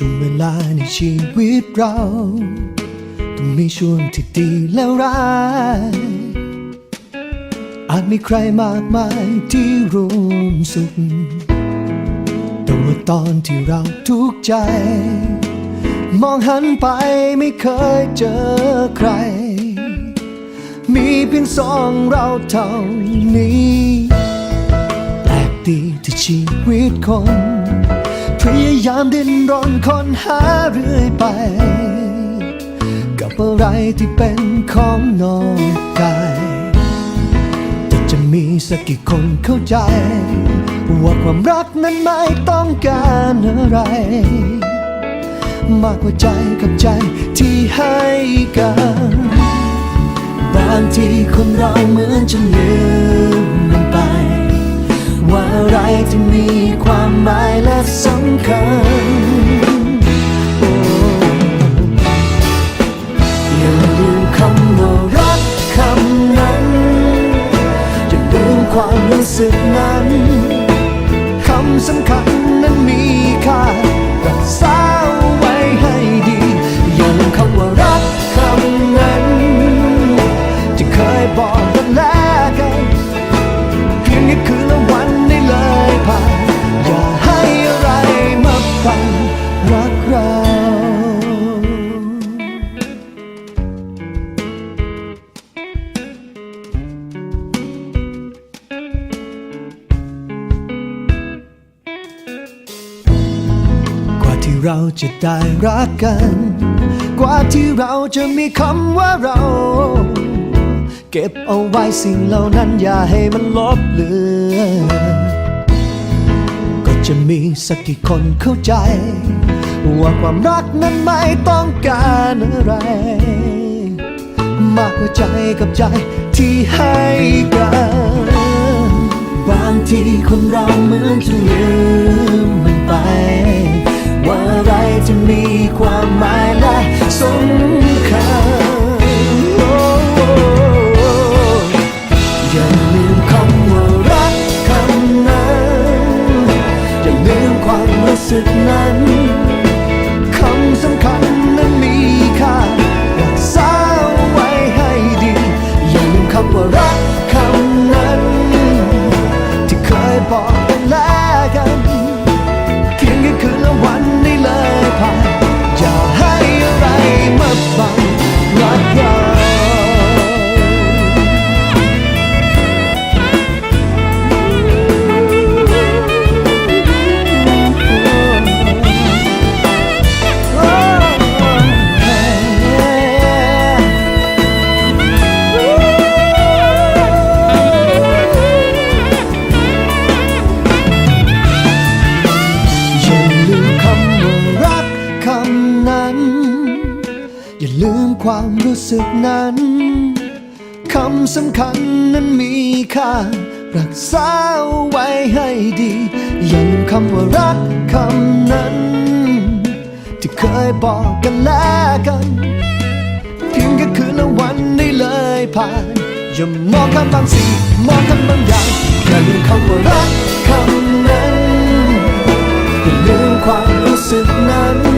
ช่วงเวลาในชีวิตเรา ต้องมีช่วงที่ดีและร้าย อาจมีใครมากมายที่ร่วมสุข แต่ว่าตอนที่เราทุกข์ใจ มองหันไปไม่เคยเจอใคร มีเพียงสองเราเท่านี้ แปลกดีที่ชีวิตคน ยายามดิ้นรนค้นหาเรื่อยไป กับอะไรที่เป็นของนอกกายแต่จะมีสักกี่คนเข้าใจ ว่าความรักนั้นไม่ต้องการอะไร มากกว่าใจกับใจที่ให้กันบางทีคนเราเหมือนจะลืมมันไป ว่าอะไรที่มีความหมาย และสำคัญอย่าลืมคำว่ารักคำนั้นอย่าลืมความรู้สึกนั้นคำสำคัญนั้นมีค่ารักษา เราจะได้รักกัน กว่าที่เราจะมีคำว่าเรา เก็บเอาไว้สิ่งเหล่านั้นอย่าให้มันลบเลือนก็จะมีสักกี่คนเข้าใจ ว่าความรักนั้นไม่ต้องการอะไร มากกว่าใจกับใจที่ให้กัน บางทีคนเราเหมือนจะลืม บอกกันแล้วกันเพียงแค่คืนละวันได้เลยผ่านอย่าให้อะไรมาบังรักเรา นั้น อย่าลืมความรู้สึกนั้นคำสำคัญนั้นมีค่า รักษาไว้ให้ดี อย่าลืมคำว่ารักคำนั้น ที่เคยบอกกันแล้วกันเพียงแค่คืนละวันได้เลยผ่าน อย่ามองข้ามบางสิ่งมองข้ามบางอย่าง อย่าลืมคำว่ารักคำนั้น อย่าลืมความรู้สึกนั้นคน